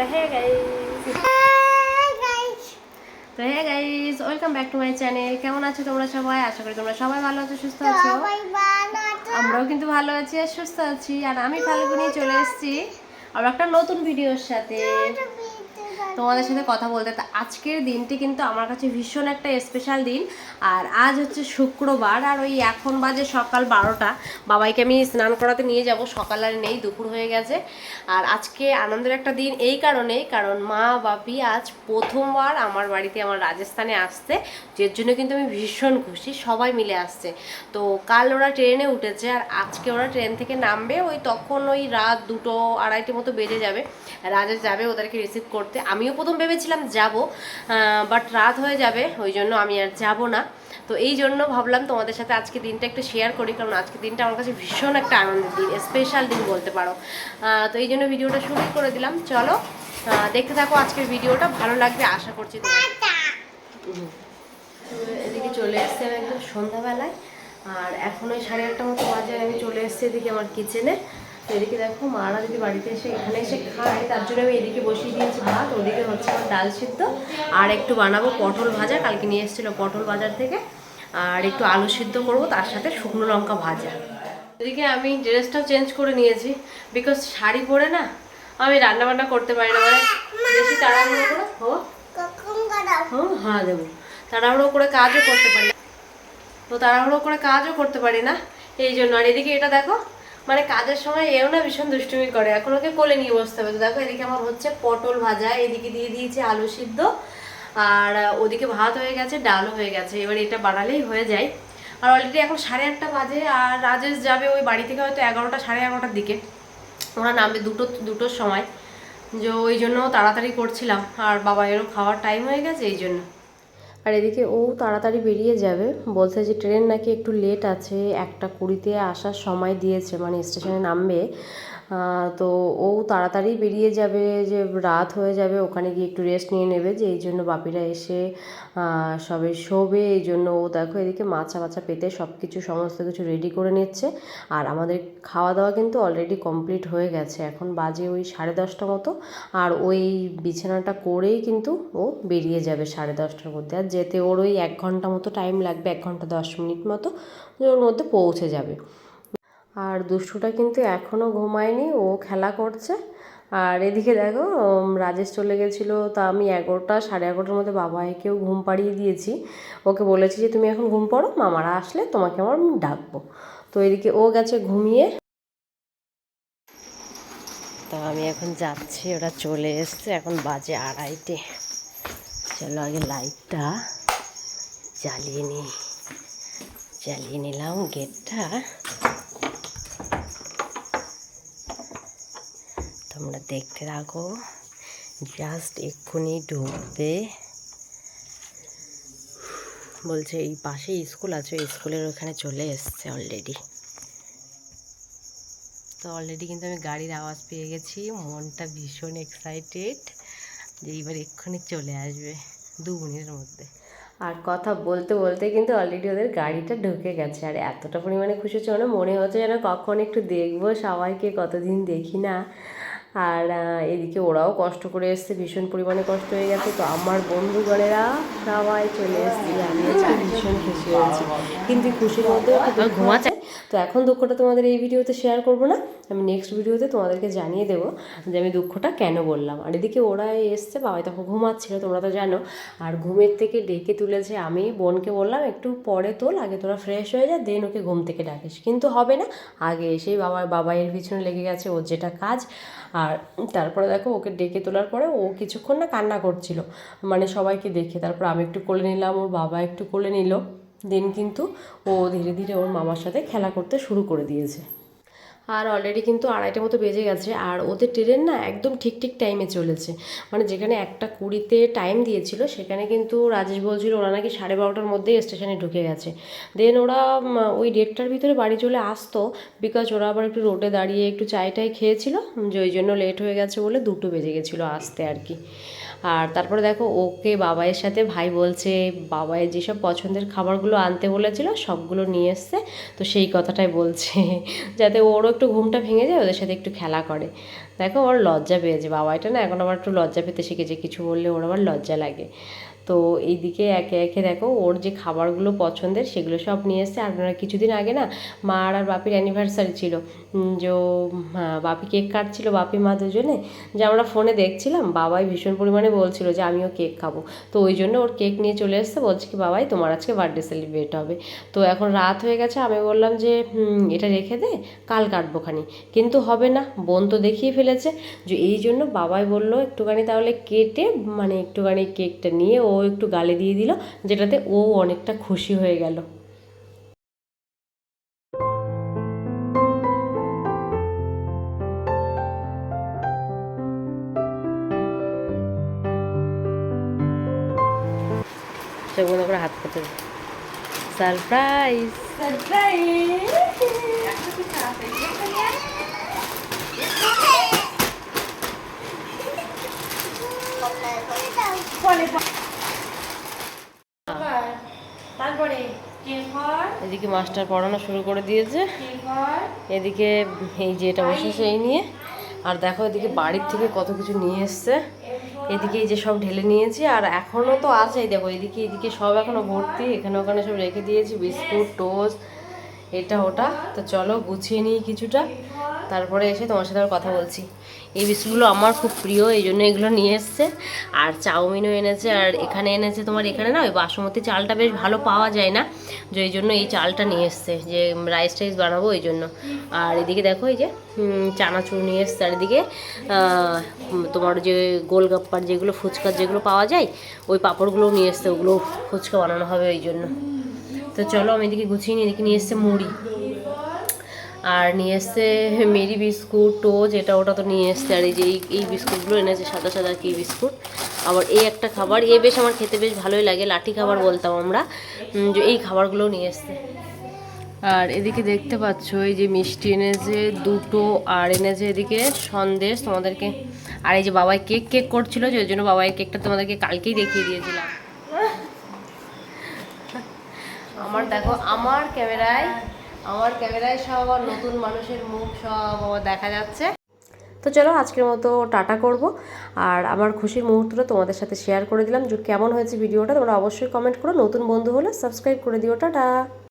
তো হ্যাঁ তো guys welcome back to my channel কেমন আছো তোমরা সবাই? আশা করি তোমরা সবাই ভালো আছো সুস্থ আছো। আমরাও কিন্তু ভালো আছি আর সুস্থ আছি। আর আমি ফাল্গুনি চলে এসেছি। আর একটা নতুন ভিডিওর সাথে। তোমাদের সাথে কথা বলতে। তা আজকের দিনটি কিন্তু আমার কাছে ভীষণ একটা স্পেশাল দিন। আর আজ হচ্ছে শুক্রবার, আর ওই এখন বাজে সকাল বারোটা। বাবাইকে আমি স্নান করাতে নিয়ে যাব, সকাল আর নেই, দুপুর হয়ে গেছে। আর আজকে আনন্দের একটা দিন এই কারণে কারণ মা বাপি আজ প্রথমবার আমার বাড়িতে আমার রাজস্থানে আসছে, যের জন্য কিন্তু আমি ভীষণ খুশি, সবাই মিলে আসছে। তো কাল ওরা ট্রেনে উঠেছে, আর আজকে ওরা ট্রেন থেকে নামবে, ওই তখন ওই রাত দুটো আড়াইটে মতো বেজে যাবে। রাজেশ যাবে ওদেরকে রিসিভ করতে। আমিও প্রথম ভেবেছিলাম যাব বাট রাত হয়ে যাবে, ওই জন্য আমি আর যাব না। তো এই জন্য ভাবলাম তোমাদের সাথে আজকে দিনটা একটু শেয়ার করি, কারণ আজকে দিনটা আমার কাছে ভীষণ একটা আনন্দের দিন স্পেশাল দিন বলতে পারো। তো এই জন্য ভিডিওটা শুরু করে দিলাম। চলো দেখতে থাকো আজকের ভিডিওটা, ভালো লাগবে আশা করছি। এদিকে চলে এসেছি আমি একদম সন্ধ্যাবেলায়, আর এখন ওই সাড়ে আটটা মতো বাজে, আমি চলে এসেছি এদিকে আমার কিচেনে এদিকে দেখো মারা যদি বাড়িতে এসে এখানে এসে খায়। তার জন্য আমি এদিকে বসিয়ে দিয়েছি ভাত, ওদিকে হচ্ছে আমার ডাল সিদ্ধ। আর একটু বানাবো পটল ভাজা, কালকে নিয়ে এসেছিল পটল বাজার থেকে। আর একটু আলু সিদ্ধ করব, তার সাথে শুকনো লঙ্কা ভাজা। এদিকে আমি ড্রেসটাও চেঞ্জ করে নিয়েছি বিকজ শাড়ি পরে না, আমি রান্না বান্না করতে পারি না মানে বেশি তাড়াহুড়ো করে হ্যাঁ দেবো। তাড়াহুড়ো করে কাজও করতে পারি। তো তাড়াহুড়ো করে কাজও করতে পারি না, এই জন্য। আর এদিকে এটা দেখো মানে কাজের সময় এও না ভীষণ দুষ্টুমি করে। এখন ওকে কোলে নিয়ে বসতে হবে। তো দেখো, এদিকে আমার হচ্ছে পটল ভাজা, এদিকে দিয়ে দিয়েছি আলু সিদ্ধ। আর ওদিকে ভাত হয়ে গেছে, ডালও হয়ে গেছে। এবার এটা বানালেই হয়ে যায়। আর অলরেডি এখন সাড়ে আটটা বাজে, আর রাজেশ যাবে ওই বাড়ি থেকে হয়তো এগারোটা, সাড়ে এগারোটার দিকে। ওরা নামবে দুটো, দুটোর সময়। যে ওই জন্য তাড়াতাড়ি করছিলাম। আর বাবা এরও খাওয়ার টাইম হয়ে গেছে, এই জন্য। আর এদিকে ও তাড়াতাড়ি বেরিয়ে যাবে। বলছে যে, ট্রেন নাকি একটু লেট আছে, একটা কুড়িতে আসার সময় দিয়েছে মানে স্টেশনে নামবে। তো ও তাড়াতাড়ি বেরিয়ে যাবে যে রাত হয়ে যাবে, ওখানে গিয়ে একটু রেস্ট নিয়ে নেবে, যে এই জন্য বাপিরা এসে সবে শোবে, এই জন্য ও দেখো এদিকে মাছা বাছা পেতে সব কিছু সমস্ত কিছু রেডি করে নিচ্ছে। আর আমাদের খাওয়া দাওয়া কিন্তু অলরেডি কমপ্লিট হয়ে গেছে। এখন বাজে ওই সাড়ে দশটা মতো। আর ওই বিছানাটা করেই কিন্তু ও বেরিয়ে যাবে সাড়ে দশটার মধ্যে। আর যেতে ওর ওই এক ঘণ্টা মতো টাইম লাগবে, এক ঘণ্টা দশ মিনিট মতো, ওর মধ্যে পৌঁছে যাবে। আর দুষ্টুটা কিন্তু এখনও ঘুমায়নি, ও খেলা করছে। আর এদিকে দেখো রাজেশ চলে গেছিল, তা আমি এগারোটা, সাড়ে এগারোটার মধ্যে বাবাইকেও ঘুম পাড়িয়ে দিয়েছি। ওকে বলেছি যে, তুমি এখন ঘুম পড়ো, মামারা আসলে তোমাকে আমার ডাকবো। তো এদিকে ও গেছে ঘুমিয়ে। তো আমি এখন যাচ্ছি, ওরা চলে এসছে, এখন বাজে আড়াইটে। চলো আগে লাইটটা জ্বালিয়ে নিই। জ্বালিয়ে নিলাম গেটটা তোমরা দেখতে থাকো। জাস্ট এক্ষুনি ঢুকবে। বলছে, এই পাশে স্কুল আছে স্কুলের ওখানে চলে এসছে অলরেডি তো অলরেডি কিন্তু আমি গাড়ির আওয়াজ পেয়ে গেছি। মনটা ভীষণ এক্সাইটেড যে এইবার এক্ষুনি চলে আসবে, দু মিনিটের মধ্যে। আর কথা বলতে বলতে কিন্তু অলরেডি ওদের গাড়িটা ঢুকে গেছে। আর এতটা পরিমাণে খুশি হচ্ছে মানে মনে হচ্ছে যেন কখন একটু দেখব সবাইকে, কতদিন দেখি না। আর এদিকে ওরাও কষ্ট করে এসছে, ভীষণ পরিমাণে কষ্ট হয়ে গেছে। তো আমার বন্ধুগণেরা সবাই চলে এসছে আমি ভীষণ খুশি হয়েছি। কিন্তু খুশির মধ্যে ঘুমাচ্ছে তো এখন দুঃখটা তোমাদের এই ভিডিওতে শেয়ার করব না, আমি নেক্সট ভিডিওতে তোমাদেরকে জানিয়ে দেবো যে আমি দুঃখটা কেন বললাম। আর এদিকে ওরা এসছে, বাবাই তখন ঘুমাচ্ছিল, তোমরা তো জানো। আর ঘুমের থেকে ডেকে তুলেছে আমি, বোনকে বললাম, একটু পরে তোল, আগে তোরা ফ্রেশ হয়ে যা দেন ওকে ঘুম থেকে ডাকিস। কিন্তু হবে না, আগে এসেই বাবার, বাবাইয়ের পিছনে লেগে গেছে, ওর যেটা কাজ। আর তারপরে দেখো, ওকে ডেকে তোলার পরে ও কিছুক্ষণ না কান্না করছিল। মানে সবাইকে দেখে, তারপর আমি একটু কোলে নিলাম, ওর বাবা একটু কোলে নিল। দেন কিন্তু ও ধীরে ধীরে ওর মামার সাথে খেলা করতে শুরু করে দিয়েছে। আর অলরেডি কিন্তু আড়াইটা মতো বেজে গেছে আর ওদের ট্রেন না একদম ঠিক ঠিক টাইমে চলেছে। মানে যেখানে একটা কুড়িতে টাইম দিয়েছিল, সেখানে কিন্তু রাজেশ বলছিল ওরা নাকি সাড়ে বারোটার মধ্যেই স্টেশনে ঢুকে গেছে। দেন ওরা ওই দেড়টার ভিতরে বাড়ি চলে আসতো বিকজ ওরা আবার একটু রোডে দাঁড়িয়ে একটু চাই টাই খেয়েছিল, যে ওই জন্য লেট হয়ে গেছে বলে দুটো বেজে গেছিল আসতে আর কি। আর তারপরে দেখো ওকে বাবাইয়ের সাথে ভাই বলছে বাবাইয়ের যেসব পছন্দের খাবারগুলো আনতে বলেছিল সবগুলো নিয়ে এসছে। তো সেই কথাটাই বলছে, যাতে ওরও একটু ঘুমটা ভেঙে যায়, ওদের সাথে একটু খেলা করে। দেখো ওর লজ্জা পেয়েছে, বাবাইটা না এখন আবার একটু লজ্জা পেতে শিখেছে, কিছু বললে ওর আবার লজ্জা লাগে। তো এইদিকে একে একে দেখো ওর যে খাবারগুলো পছন্দের সেগুলো সব নিয়ে এসছে। আর কিছুদিন আগে না মার আর বাপির অ্যানিভার্সারি ছিল। যে হ্যাঁ, বাপি কেক কাটছিল বাপি মা দুজনে। যে আমরা ফোনে দেখছিলাম বাবাই ভীষণ পরিমাণে বলছিল যে আমিও কেক খাব। তো ওই জন্য ওর কেক নিয়ে চলে এসছে। বলছে কি বাবাই তোমার আজকে বার্থডে সেলিব্রেট হবে। তো এখন রাত হয়ে গেছে আমি বললাম যে এটা রেখে দে কাল কাটবো খানি। কিন্তু হবে না বোন তো দেখিয়ে ফেলেছে। যে এই জন্য বাবাই বলল একটুখানি তাহলে কেটে মানে একটুখানি কেকটা নিয়ে ও একটু গালে দিয়ে দিল যেটাতে ও অনেকটা খুশি হয়ে গেল। চোখ বন্ধ করে হাত করতে সারপ্রাইজ! তারপরে কে ঘর এদিকে মাস্টার পড়ানো শুরু করে দিয়েছে। এদিকে এই যে এটা বসেছে এই নিয়ে। আর দেখো এদিকে বাড়ির থেকে কত কিছু নিয়ে এসছে। এদিকে এই যে সব ঢেলে নিয়েছি, আর এখনও তো আছেই দেখো এদিকে এদিকে সব এখনও ভর্তি। এখানে ওখানে সব রেখে দিয়েছি, বিস্কুট, টোস্ট এটা ওটা। তো চলো গুছিয়ে নিই কিছুটা। তারপরে এসে তোমার সাথে আর কথা বলছি। এই বিস্কুটগুলো আমার খুব প্রিয়, এই জন্য এগুলো নিয়ে এসছে। আর চাউমিনও এনেছে, আর এখানে এনেছে তোমার এখানে না ওই বাসমতি চালটা বেশ ভালো পাওয়া যায় না। যে এই জন্য এই চালটা নিয়ে এসছে, যে রাইস টাইস বানাবো ওই জন্য। আর এদিকে দেখো এই যে চানাচুর নিয়ে এসছে। আর এদিকে তোমার যে গোলগাপ্পার যেগুলো, ফুচকার যেগুলো পাওয়া যায়, ওই পাঁপড়গুলো নিয়ে এসছে। ওগুলো ফুচকা বানানো হবে ওই জন্য। তো চলো আমি এদিকে গুছিয়ে নিয়ে এদিকে নিয়ে এসছে মুড়ি। আর নিয়ে এসছে মেরি বিস্কুট, টোজ, এটা ওটা তো নিয়ে এসছে। আর এই যে এই- বিস্কুটগুলো এনেছে, সাদা সাদা কি বিস্কুট। আবার এই একটা খাবার, এ বেশ আমার খেতে বেশ ভালোই লাগে, লাঠি খাবার বলতাম আমরা। যে এই খাবারগুলো নিয়ে এসছে। আর এদিকে দেখতে পাচ্ছ, এই যে মিষ্টি এনেছে, দুটো, আর এনেছে এদিকে সন্দেশ তোমাদেরকে। আর এই যে বাবাই কেক কেক করছিল, যে জন্য বাবাই কেকটা তোমাদেরকে কালকেই দেখিয়ে দিয়েছিলাম। আমার দেখো, আমার ক্যামেরায় আমার ক্যামেরায় সব নতুন মানুষের মুখ সব দেখা যাচ্ছে। তো চলো আজকের মতো টাটা করব। আর আমার খুশির মুহূর্তটা তোমাদের সাথে শেয়ার করে দিলাম। যে কেমন হয়েছে ভিডিওটা তোমরা অবশ্যই কমেন্ট করো। নতুন বন্ধু হলে সাবস্ক্রাইব করে দিও। টাটা!